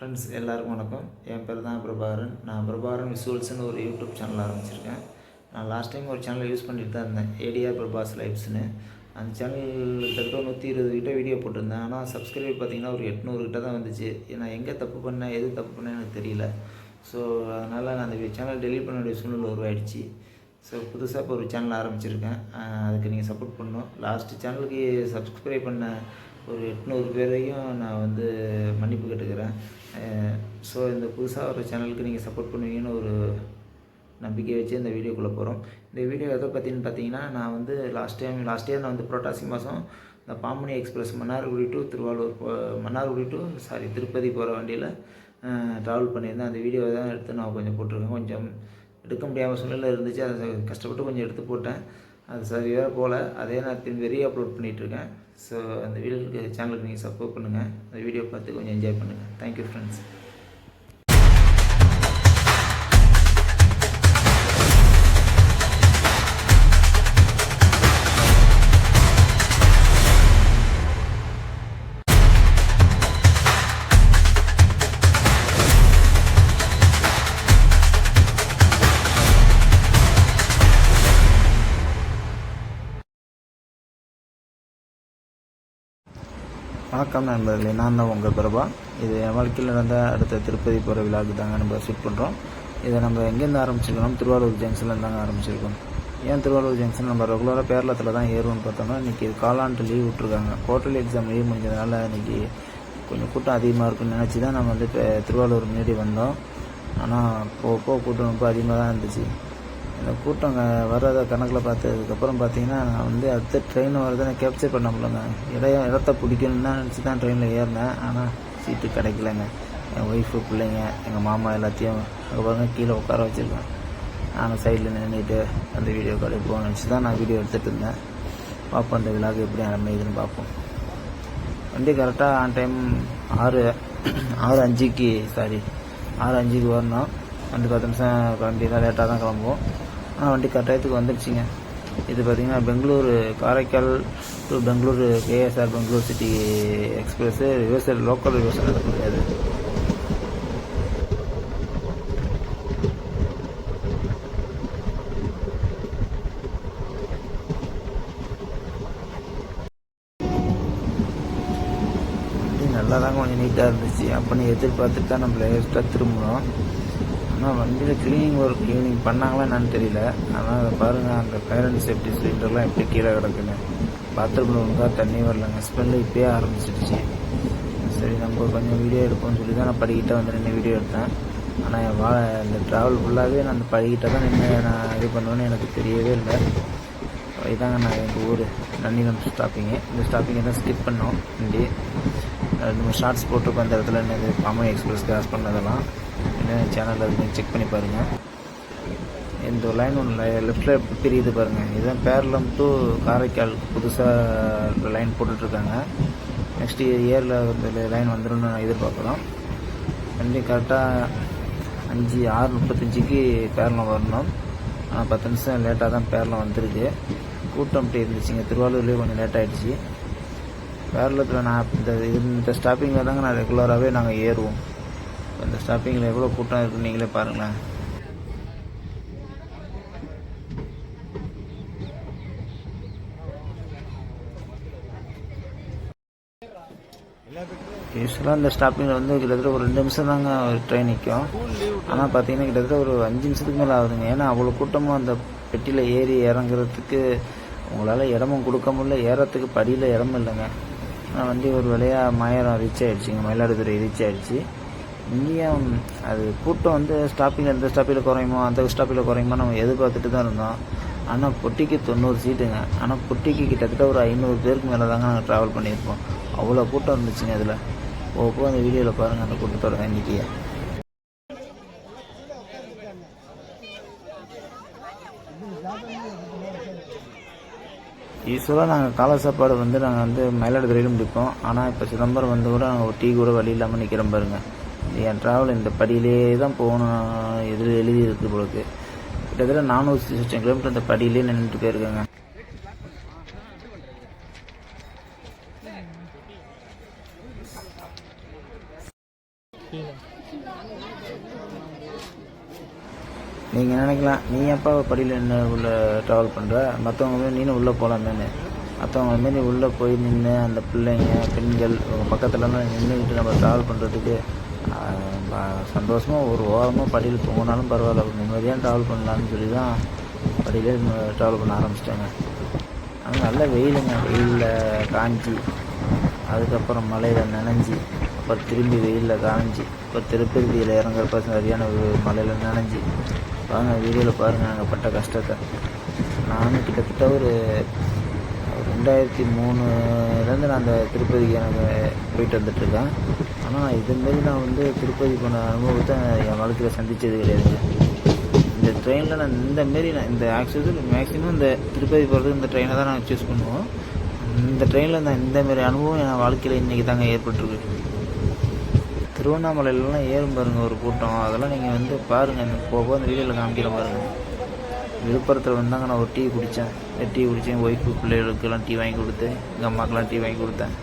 Friends எல்லாருக்கும் வணக்கம். என் பேர் தான் பிரபாகரன். நான் பிரபாகரன் விசுவல்ஸ்னு ஒரு யூடியூப் சேனல் ஆரம்பிச்சிருக்கேன். நான் லாஸ்ட் டைம் ஒரு சேனல் யூஸ் பண்ணிட்டு தான் இருந்தேன். ஏடிஆர் பிரபாஸ் லைஃப்ஸ்னு அந்த சேனல் கிட்டத்தட்ட நூற்றி இருபது கிட்ட வீடியோ போட்டிருந்தேன். ஆனால் சப்ஸ்கிரைப் பார்த்தீங்கன்னா ஒரு எட்நூறு கிட்ட தான் வந்துச்சு. நான் எங்கே தப்பு பண்ணேன் எது தப்பு பண்ணேன்னு எனக்கு தெரியல. ஸோ அதனால் நான் அந்த சேனல் டெலீட் பண்ண வேண்டிய சூழ்நிலை உருவாயிடுச்சு. ஸோ புதுசாக இப்போ ஒரு சேனல் ஆரம்பிச்சிருக்கேன். அதுக்கு நீங்கள் சப்போர்ட் பண்ணணும். லாஸ்ட் சேனலுக்கு சப்ஸ்கிரைப் பண்ண ஒரு எட்நூறு பேரையும் நான் வந்து மன்னிப்பு கேட்டுக்கிறேன். ஸோ இந்த புதுசாக ஒரு சேனலுக்கு நீங்கள் சப்போர்ட் பண்ணுவீங்கன்னு ஒரு நம்பிக்கை வச்சு இந்த வீடியோக்குள்ளே போகிறோம் இந்த வீடியோ எதை பற்றின்னு பார்த்தீங்கன்னா நான் வந்து லாஸ்ட் டைம் லாஸ்ட் இயர் நான் வந்து புரோட்டாசி மாதம் இந்த பாம்பனி எக்ஸ்பிரஸ் மன்னார்குடி டு திருவாரூர் போ மன்னார்குடி டு சாரி திருப்பதி போகிற வண்டியில் ட்ராவல் பண்ணியிருந்தேன். அந்த வீடியோவை தான் எடுத்து நான் கொஞ்சம் போட்டிருக்கேன். கொஞ்சம் எடுக்க முடியாமல் சூழ்நிலை இருந்துச்சு. அதை கஷ்டப்பட்டு கொஞ்சம் எடுத்து போட்டேன். அது சரியாக போகல அதே நான் திரும்பி ரீ அப்லோட் பண்ணிகிட்ருக்கேன் ஸோ அந்த வீடியோக்கு சேனலுக்கு நீங்கள் சப்போர்ட் பண்ணுங்கள் அந்த வீடியோ பார்த்து கொஞ்சம் என்ஜாய் பண்ணுங்கள் தேங்க்யூ ஃப்ரெண்ட்ஸ் வணக்கம் நண்பர்களே நான் தான் உங்கள் பிரபா. இது என் வாழ்க்கையில் நடந்த அடுத்த திருப்பதி போகிற விழாவுக்கு தாங்க நம்ம ஷூட் பண்ணுறோம் இதை நம்ம எங்கேருந்து ஆரம்பிச்சிருக்கோம்? திருவாரூர் ஜங்ஷனில் தாங்க ஆரம்பிச்சிருக்கோம். ஏன் திருவாரூர் ஜங்ஷன் நம்ம ரெகுலராக பேரளத்தில் தான் ஏறுவோம்னு பார்த்தோம்னா இன்றைக்கி காலாண்டு லீவ் விட்ருக்காங்க குவார்டர்லி எக்ஸாம் லீவ் முடிஞ்சதுனால இன்றைக்கி கொஞ்சம் கூட்டம் அதிகமாக இருக்குன்னு நினச்சி தான் நம்ம வந்து இப்போ திருவாரூர் முன்னாடி வந்தோம். ஆனால் போக போக கூட்டம் ரொம்ப அதிகமாக தான் இருந்துச்சு. இந்த கூட்டம் வர்றத கணக்கில் பார்த்ததுக்கப்புறம் பார்த்தீங்கன்னா நான் வந்து அடுத்த ட்ரெயின் வரதை நான் கேப்சர் பண்ண முடியலங்க இடம் இடத்த பிடிக்கணும்னு நினச்சி தான் ட்ரெயினில் ஏறினேன். ஆனால் சீட்டு கிடைக்கலங்க. என் ஒய்ஃபு பிள்ளைங்க எங்கள் மாமா எல்லாத்தையும் அங்கே பாருங்க கீழே உட்கார வச்சுருக்கேன். நானும் சைடில் நின்றுட்டு அந்த வீடியோ கால் போகணும்னு நினச்சி தான் நான் வீடியோ எடுத்துகிட்டு இருந்தேன். பார்ப்போம் அந்த விழாக்கு எப்படி அமையுதுன்னு பார்ப்போம். வண்டி கரெக்டாக ஆன் டைம் ஆறு ஆறு அஞ்சுக்கு சாரி ஆறு அஞ்சுக்கு வரணும். வந்து பத்து நிமிஷம் கிளம்பி தான் லேட்டாக தான் கிளம்புவோம். ஆனால் வண்டி கரெக்டாயத்துக்கு வந்துடுச்சிங்க இது பார்த்திங்கன்னா Bangalore Karaikal to Bangalore KSR Bangalore city express reversal local reversal நடக்கக்கூடியது நல்லா தான் கொஞ்சம் நீட்டாக இருந்துச்சு. அப்படின்னு எதிர்பார்த்துட்டு தான் நம்ம எக்ஸ்ட்ரா திரும்பணும் ஆனால் வண்டியில் க்ளீனிங் ஒர்க் க்ளீனிங் பண்ணாங்களா என்னன்னு தெரியல. ஆனால் அதை பாருங்கள் அந்த ஃபயர் அண்ட் சேஃப்டி சிலிண்டர்லாம் எப்படி கீழே கிடக்குன்னு. பாத்ரூமில் ஒழுங்காக தண்ணி வரலங்க. ஸ்மெல்லு இப்போயே ஆரம்பிச்சிடுச்சு. சரி நம்ம கொஞ்சம் வீடியோ எடுப்போம்னு சொல்லி தான் நான் படிக்கிட்ட வந்து நின்று வீடியோ எடுத்தேன். ஆனால் என் வா இந்த ட்ராவல் ஃபுல்லாகவே நான் அந்த படிக்கிட்ட தான் நின்று நான் இது பண்ணுவேன்னு எனக்கு தெரியவே இல்லை. இதாங்க நான் எங்கள் ஊர். நன்னிலம் ஸ்டாப்பிங்கு இந்த ஸ்டாப்பிங்கை தான் ஸ்கிப் பண்ணோம். வண்டி. ரெண்டு மூணு ஷார்ட்ஸ் போட்டிருக்கோம் அந்த இடத்துல என்னது பாமன் எக்ஸ்பிரஸ் கிராஸ் பண்ணதெல்லாம். என்ன சேனலில் இருக்குன்னு செக் பண்ணி பாருங்கள் இந்த லைன் ஒன்று லெஃப்டில் பிரியுது பாருங்கள் இதுதான் பேரலம் டு காரைக்கால் புதுசாக லைன் போட்டுட்ருக்காங்க. நெக்ஸ்ட் இயரில் இந்த லைன் வந்துடும் நான் எதிர்பார்க்குறோம். வண்டி கரெக்டாக அஞ்சு ஆறு முப்பத்தஞ்சுக்கு பேரளம் வரணும். ஆனால் பத்து நிமிஷம் லேட்டாக தான் பேரளம் வந்திருக்கு கூட்டம் அப்படி இருந்துச்சுங்க. திருவாரூர்லேயே கொஞ்சம் லேட் ஆகிடுச்சு பேரளத்தில் நான் இந்த இந்த ஸ்டாப்பிங்கில் தாங்க நான் ரெகுலராகவே நாங்கள் ஏறுவோம். இந்த ஸ்டாப்பிங்கில் எவ்வளோ கூட்டம் இருக்குன்னு நீங்களே பாருங்களேன். யூஸ்வலாக இந்த ஸ்டாப்பிங்கில் வந்து கிட்டத்தட்ட ஒரு ரெண்டு நிமிஷம் தாங்க ஒரு ட்ரெயின் நிற்கும் ஆனால் பார்த்தீங்கன்னா கிட்டத்தட்ட ஒரு அஞ்சு நிமிஷத்துக்கு மேலே ஆகுதுங்க. ஏன்னா அவ்வளோ கூட்டமும் அந்த பெட்டியில் ஏறி இறங்குறதுக்கு உங்களால் இடமும் கொடுக்க முடியல ஏறத்துக்கு படியில் இடமும் இல்லைங்க. ஆனால் வண்டி ஒரு வழியாக மாயரம் ரீச் ஆகிடுச்சிங்க மயிலாடுதுறை ரீச் ஆகிடுச்சு இங்கேயும் அது கூட்டம் வந்து ஸ்டாப்பிங் எந்த ஸ்டாப்பில் குறையுமோ அந்த ஸ்டாப்பில் குறையுமோ நம்ம எதிர்பார்த்துட்டு தான் இருந்தோம். ஆனால் பொட்டிக்கு தொண்ணூறு சீட்டுங்க ஆனால் பொட்டிக்கு கிட்டத்தட்ட ஒரு ஐநூறு பேருக்கு மேலே தாங்க நாங்கள் ட்ராவல் பண்ணியிருப்போம். அவ்வளோ கூட்டம் இருந்துச்சுங்க அதில் போக போக அந்த வீடியோவில் பாருங்கள் அந்த கூட்டத்தோட எண்ணிக்கையை. யூஸ்வலாக நாங்கள் காலை சாப்பாடு வந்து நாங்கள் வந்து மயிலாடுதுறையிலும் முடிப்போம். ஆனால் இப்போ சிதம்பரம் வந்து கூட நாங்கள் ஒரு டீ கூட வழி இல்லாமல் நிற்கிறோம் பாருங்கள் என் ட்ராவல் இந்த படியிலே தான் போகணும் எதில் எழுதி இருக்குது போலுக்கு கிட்டத்தட்ட நானூறு லட்சம் கிலோமீட்டர் இந்த படியிலே நின்றுட்டு போயிருக்காங்க. நீங்கள் நினைக்கலாம் நீ எப்போ படியில் நின்று உள்ளே ட்ராவல் பண்ணுற மற்றவங்க நீனும் உள்ளே போகலாமேன்னு மற்றவங்க மாரி உள்ளே போய் நின்று அந்த பிள்ளைங்க பெண்கள் உங்கள் பக்கத்துலலாம் நின்றுக்கிட்டு நம்ம ட்ராவல் பண்ணுறதுக்கு சந்தோஷமாக ஒரு ஓரமாக படியில் போனாலும் பரவாயில்ல. நிம்மதியாக ட்ராவல் பண்ணலான்னு சொல்லி தான் படியிலே ட்ராவல் பண்ண ஆரம்பிச்சிட்டாங்க. ஆனால் நல்ல வெயிலுங்க. வெயிலில் காஞ்சி. அதுக்கப்புறம் மலையில் நனைஞ்சி. அப்புறம் திரும்பி வெயிலில் காஞ்சி. இப்போ திருப்பதியில் இறங்குறப்ப சரியான மலையில் நனைஞ்சி. பாருங்க வீடியோவில் பாருங்கள் நாங்கள் பட்ட கஷ்டத்தை. நானும் கிட்டத்தட்ட ஒரு ரெண்டாயிரத்தி மூணுலேருந்து நான் அந்த திருப்பதிக்கு எனக்கு போயிட்டு வந்துட்டுருக்கேன் ஆனால் இதுமாரி நான் வந்து திருப்பதி போன அனுபவத்தை என் வாழ்க்கையில் சந்தித்தது கிடையாது. இந்த ட்ரெயினில் நான் இந்த மாரி நான் இந்த ஆக்சுவலி மேக்ஸிமம் இந்த திருப்பதி போகிறதுக்கு இந்த ட்ரெயினை தான் நாங்கள் சூஸ் பண்ணுவோம். இந்த ட்ரெயினில் நான் இந்தமாரி அனுபவம் என் வாழ்க்கையில் இன்றைக்கி தாங்க ஏற்பட்டுருக்கு. திருவண்ணாமலையிலலாம் ஏறும் பாருங்கள் ஒரு கூட்டம். அதெல்லாம் நீங்கள் வந்து பாருங்கள் போக போக அந்த வீடியோவில் காமிக்கிற பாருங்கள் விழுப்புரத்தில் வந்தாங்க நான் ஒரு டீ குடித்தேன் டீ குடித்தேன் ஒய்ஃபு பிள்ளைகளுக்கெல்லாம் டீ வாங்கி கொடுத்து எங்கள் அம்மாக்கெல்லாம் டீ வாங்கி கொடுத்தேன்.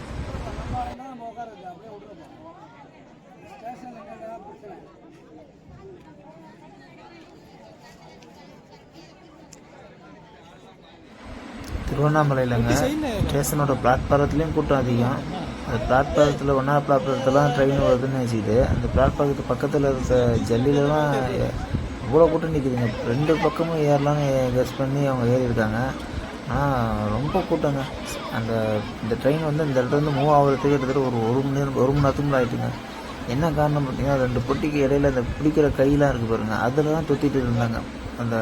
திருவண்ணாமலையிலங்க. ஸ்டேஷனோட பிளாட்பாரத்துலேயும் கூட்டம் அதிகம். அந்த பிளாட்பாரத்தில் ஒன்றா பிளாட்பாரத்துலாம் ட்ரெயின் வருதுன்னு வச்சுக்கிட்டு அந்த பிளாட்பாரத்துக்கு பக்கத்தில் இருக்க ஜல்லிலலாம் அவ்வளோ கூட்டம் நிற்குதுங்க ரெண்டு பக்கமும் ஏறலாம்னு கெஸ் பண்ணி அவங்க ஏறியிருக்காங்க. ஆனால் ரொம்ப கூட்டங்க. அந்த இந்த ட்ரெயின் வந்து இந்த இடத்துல மூவ் ஆகிறதுக்கு கிட்டத்தட்ட ஒரு ஒரு மணி நேரம் ஒரு மணி நேரத்துக்கு ஆகிட்டுங்க ஆயிட்டுங்க. என்ன காரணம் பார்த்தீங்கன்னா ரெண்டு பொட்டிக்கு இடையில அந்த பிடிக்கிற கையெல்லாம் இருக்குது பாருங்க. அதில் தான் தொத்திட்டு இருந்தாங்க. அந்த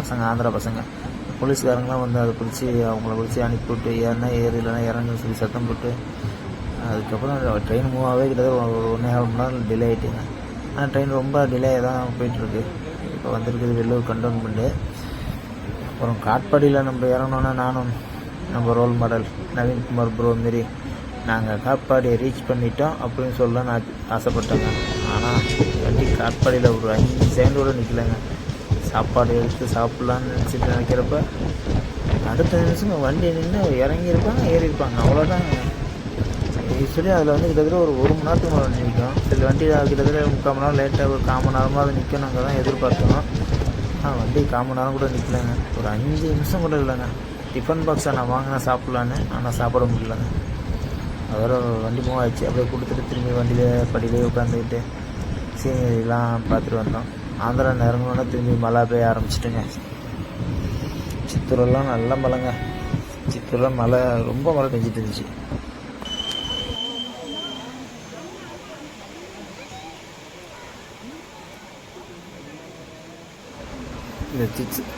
பசங்க ஆந்திரா பசங்க. போலீஸ்காரங்களாம் வந்து அதை பிடிச்சி அவங்கள பிடிச்சி அனுப்பி விட்டு ஏறினா ஏறி இல்லைன்னா இறங்குன்னு சொல்லி சத்தம் போட்டு அதுக்கப்புறம் ட்ரெயின் மூவ் ஆகவே கிட்டத்தட்ட ஒரு ஒன்றே கால் மணி நேரம் டிலே ஆகிட்டேங்க ஆனால் ட்ரெயின் ரொம்ப டிலே தான் போயிட்டுருக்கு. இப்போ வந்திருக்குது வெள்ளூர் கண்டோன்மெண்ட்டு அப்புறம் காட்பாடியில் நம்ம இறங்கணுன்னா நானும் நம்ம ரோல் மாடல் நவீன்குமார் ப்ரோ மாரி நாங்கள் காட்பாடியை ரீச் பண்ணிட்டோம் அப்படின்னு சொல்ல நான் ஆசைப்பட்டேங்க. ஆனால் வண்டி காட்பாடியில் ஒரு அஞ்சு செகண்ட் கூட நிற்கலைங்க சாப்பாடு எடுத்து சாப்பிட்லான்னு நினச்சிட்டு நினைக்கிறப்ப அடுத்த நிமிஷம் வண்டி நின்று இறங்கியிருப்பாங்க ஏறியிருப்பாங்க. அவ்வளோதான் யூஸ்வலி அதில் வந்து கிட்டத்தட்ட ஒரு ஒரு மணி நேரத்துக்கு மேலே வண்டி நிற்கும் சில வண்டி கிட்டத்தட்ட முக்கால் மணி நேரம் லேட்டாக ஒரு கால் மணி நேரமாவது நிற்கும் நாங்கள் தான் எதிர்பார்த்தோம். ஆனால் வண்டி கால் மணி நேரம் கூட நிற்கலங்க ஒரு அஞ்சு நிமிஷம் கூட இல்லைங்க. டிஃபன் பாக்ஸை நான் வாங்கினேன் சாப்பிட்லான்னு. ஆனால் சாப்பிட முடியலங்க. அதோட வண்டி மூவ் ஆயிடுச்சு. அப்படியே கொடுத்துட்டு திரும்பி வண்டியில் படியிலே உட்காந்துக்கிட்டு சீனரிலாம் பார்த்துட்டு வந்தோம். ஆந்திரா இறங்கணுன்னா திரும்பி மழை பெய்ய ஆரம்பிச்சிட்டுங்க. சித்தூரெல்லாம் நல்ல மழைங்க. சித்தூரில் மழை ரொம்ப மழை பெஞ்சிட்டு இருந்துச்சு. இந்த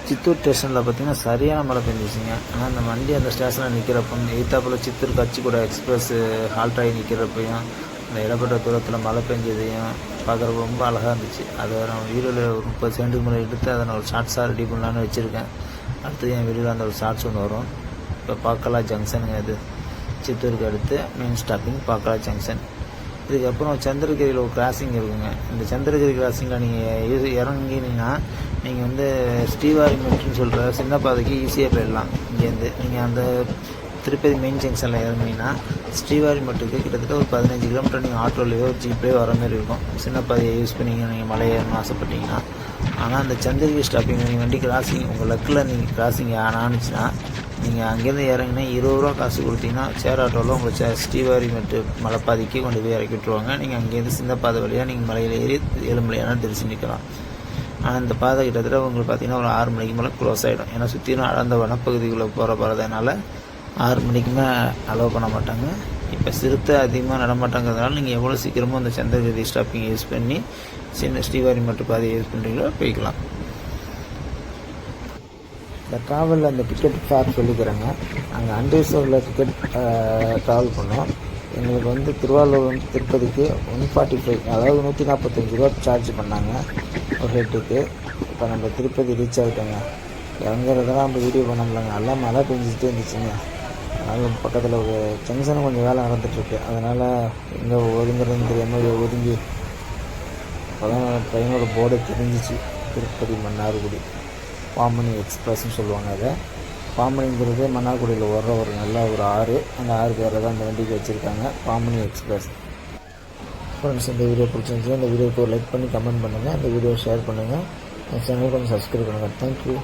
சித்தூர் ஸ்டேஷனில் பார்த்தீங்கன்னா சரியான மழை பெஞ்சிச்சுங்க. ஆனால் அந்த வண்டி அந்த ஸ்டேஷனில் நிற்கிறப்ப எய்த்தாப்பில் சித்தூர் கச்சிக்கூட எக்ஸ்பிரஸ் ஹால்ட் ஆகி நிற்கிறப்பையும் அந்த இடப்பட்ட தூரத்தில் மழை பெஞ்சதையும் பார்க்குறப்ப ரொம்ப அழகாக இருந்துச்சு. அதை நான் வீடியோவில் ஒரு முப்பது செகண்டுக்கு மேலே எடுத்து அதை நான் ஒரு ஷார்ட்ஸாக ரெடி பண்ணலான்னு வச்சுருக்கேன். அடுத்தது என் வீடியோவில் அந்த ஒரு ஷார்ட்ஸ் ஒன்று வரும். இப்போ பாக்கலா ஜங்ஷனுங்க இது. சித்தூருக்கு அடுத்து மெயின் ஸ்டாப்பிங் பாக்கலா ஜங்ஷன் இதுக்கப்புறம் சந்திரகிரியில் ஒரு கிராசிங் இருக்குங்க. இந்த சந்திரகிரி கிராசிங்கில் நீங்கள் இறங்கினீங்கன்னா நீங்கள் வந்து ஸ்ரீவாரிமெட்னு சொல்கிற சின்ன பாதைக்கு ஈஸியாக போயிடலாம். இங்கேருந்து நீங்கள் அந்த திருப்பதி மெயின் ஜங்ஷனில் இறங்குனீங்கன்னா ஸ்ரீவாரிமட்டுக்கு கிட்டத்தட்ட ஒரு பதினஞ்சு கிலோமீட்டர் நீங்கள் ஆட்டோலையோ ஜீப்லேயோ வர மாதிரி இருக்கும். சின்ன பாதையை யூஸ் பண்ணி நீங்கள் மலை ஏறணும்னு ஆசைப்பட்டீங்கன்னா. ஆனால் அந்த சந்திரகிரி ஸ்டாப்பிங் நீங்கள் வண்டி கிராசிங் உங்கள் லக்கில் நீங்கள் கிராசிங் ஆனிச்சுன்னா நீங்கள் அங்கேருந்து இறங்கினா இருபது ரூபா காசு கொடுத்தீங்கன்னா சேர் ஆட்டோவில் உங்களை சே ஸ்ரீவாரிமெட்டு மலைப்பாதைக்கு கொண்டு போய் இறக்கி விட்ருவாங்க நீங்கள் அங்கேருந்து சின்ன பாதை வழியாக நீங்கள் மலையில் ஏறி ஏழுமலையான திருச்சி நிற்கலாம் ஆனால் இந்த பாதை கிட்டத்தட்ட உங்களுக்கு பார்த்தீங்கன்னா ஒரு ஆறு மணிக்கு மேலே க்ளோஸ் ஆகிடும் ஏன்னா சுற்றிலும் அடர்ந்த வனப்பகுதிக்குள்ளே போகிற போகிறதுனால ஆறு மணிக்குமே அலோவ் பண்ண மாட்டாங்க. இப்போ சிறுத்தை அதிகமாக நடமாட்டாங்கிறதுனால நீங்கள் எவ்வளோ சீக்கிரமோ அந்த சந்திரகிரி ஸ்டாப்பிங் யூஸ் பண்ணி சின்ன ஸ்ரீவாரி மட்டும் பாதையை யூஸ் பண்ணுறீங்களோ போய்க்கலாம். இந்த ட்ராவலில் அந்த டிக்கெட் ஃபேர் சொல்லிக்கிறேங்க. அங்கே அண்டேஸ்வரில் டிக்கெட் ட்ராவல் பண்ணோம் எங்களுக்கு வந்து திருவாரூர் வந்து திருப்பதிக்கு ஒன் ஃபார்ட்டி ஃபைவ் அதாவது நூற்றி நாற்பத்தஞ்சு ரூபா சார்ஜ் பண்ணாங்க. ஒரு ஹெட்டுக்கு. இப்போ நம்ம திருப்பதி ரீச் ஆகிட்டோங்க இறங்குறதெல்லாம் நம்ம வீடியோ பண்ண முடியலங்க. எல்லாம் மழை பெஞ்சிட்டே இருந்துச்சுங்க. அதனால் பக்கத்தில் ஒரு ஜங்ஷனும் கொஞ்சம் வேலை நடந்துட்டுருக்கு. அதனால் எங்கே ஒதுங்குறதுன்னு தெரியாமல் ஒதுங்கி அப்போதான் ட்ரெயினோட போர்டு தெரிஞ்சிச்சு. திருப்பதி மன்னார்குடி. பாம்பனி எக்ஸ்பிரஸ்ன்னு சொல்லுவாங்க அதை. பாம்பனிங்கிறது மன்னார்குடியில் வர்ற ஒரு நல்ல ஒரு ஆறு. அந்த ஆறு பேரை தான் இந்த வண்டிக்கு வச்சுருக்காங்க. பாம்பனி எக்ஸ்பிரஸ் ஃப்ரெண்ட்ஸ் இந்த வீடியோ பிடிச்சிருந்துச்சுன்னா இந்த வீடியோக்கு ஒரு லைக் பண்ணி கமெண்ட் பண்ணுங்கள் இந்த வீடியோ ஷேர் பண்ணுங்கள் என் சேனல் கொஞ்சம் சப்ஸ்கிரைப் பண்ணுங்கள் தேங்க்யூ